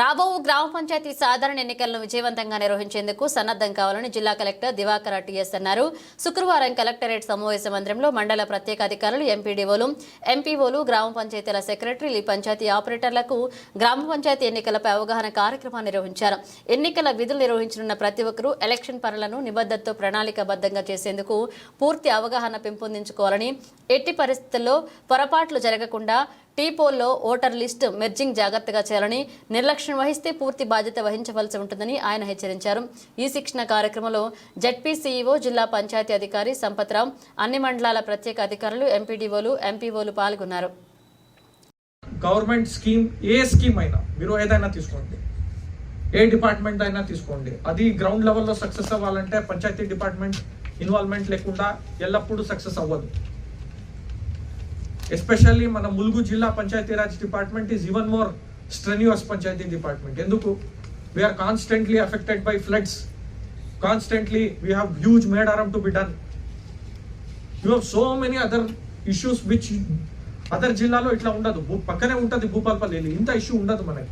రాబో గ్రామ పంచాయతీ సాధారణ ఎన్నికలను విజయవంతంగా నిర్వహించేందుకు సన్నద్దం కావాలని జిల్లా కలెక్టర్ దివాకర్ టిఎస్ అన్నారు. శుక్రవారం కలెక్టరేట్ సమావేశ మందిరంలో మండల ప్రత్యేక అధికారులు ఎంపీడీఓలు ఎంపీఓలు గ్రామ పంచాయతీల సెక్రటరీలు పంచాయతీ ఆపరేటర్లకు గ్రామ పంచాయతీ ఎన్నికలపై అవగాహన కార్యక్రమాన్ని నిర్వహించారు. ఎన్నికల విధులు నిర్వహించనున్న ప్రతి ఒక్కరూ ఎలక్షన్ పనులను నిబద్ధతతో ప్రణాళికబద్ధంగా చేసేందుకు పూర్తి అవగాహన పెంపొందించుకోవాలని ఎట్టి పరిస్థితుల్లో పొరపాట్లు జరగకుండా టీ పోల్లో ఓటర్ లిస్ట్ మెర్జింగ్ జాగ్రత్తగా చేయాలని నిర్లక్ష్యం వహిస్తే పూర్తి బాధ్యత వహించవలసి ఉంటుందని ఆయన హెచ్చరించారు. ఈ శిక్షణ కార్యక్రమంలో జడ్పీ సీఈఓ జిల్లా పంచాయతీ అధికారి సంపత్రావు అన్ని మండలాల ప్రత్యేక అధికారులు ఎంపీడీఓలు ఎంపీఓలు పాల్గొన్నారు. గవర్నమెంట్ స్కీమ్ ఏ స్కీమ్ అయినా మీరు ఏదైనా తీసుకోండి. ఏ డిపార్ట్మెంట్ అయినా తీసుకోండి. అది గ్రౌండ్ లెవెల్లో సక్సెస్ అవ్వాలంటే పంచాయతీ డిపార్ట్మెంట్ ఇన్వాల్వ్మెంట్ లేకుండా ఎల్లప్పుడూ సక్సెస్ అవ్వదు. ఎస్పెషల్లీ మన ములుగు జిల్లా Panchayati Raj department is even more strenuous panchayati department ఎందుకు? We are constantly affected by floods constantly we have huge Medaram to be done you have so many other issues which other జిల్లాలో ఇట్లా ఉండదు. భూ- పక్కనే ఉంటుంది భూపాల్పల్లి. ఇంత issue ఉండదు మనకి.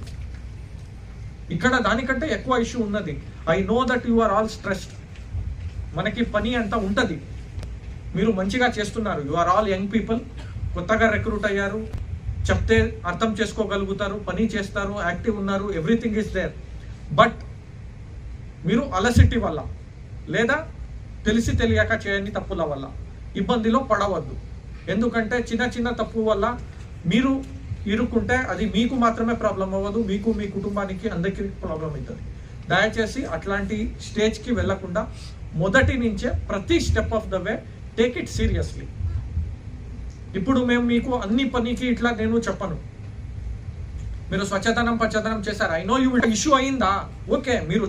ఇక్కడ దానికంటే ఎక్కువ ఇష్యూ ఉన్నది. I know that you are all stressed మనకి పని అంతా ఉంటుంది. మీరు మంచిగా చేస్తున్నారు. You are all young people కొత్తగా రిక్రూట్ అయ్యారు. చెప్తే అర్థం చేసుకోగలుగుతారు పని చేస్తారు యాక్టివ్ ఉన్నారు ఎవ్రీథింగ్ ఇస్ దేర్. బట్ మీరు అలసిటి వల్ల లేదా తెలిసి తెలియక చేయని తప్పుల వల్ల ఇబ్బందిలో పడవద్దు. ఎందుకంటే చిన్న చిన్న తప్పు వల్ల మీరు ఇరుక్కుంటే అది మీకు మాత్రమే ప్రాబ్లం అవ్వదు మీకు మీ కుటుంబానికి అందరికీ ప్రాబ్లం అవుతుంది. దయచేసి అట్లాంటి స్టేజ్కి వెళ్ళకుండా మొదటి నుంచే ప్రతి step of the way take it seriously. ఇప్పుడు మేము మీకు అన్ని పనికి ఇట్లా నేను చెప్పను. మీరు స్వచ్ఛతనం పచ్చదనం చేశారు? ఐ నో యూ ఇష్యూ అయిందా? ఓకే మీరు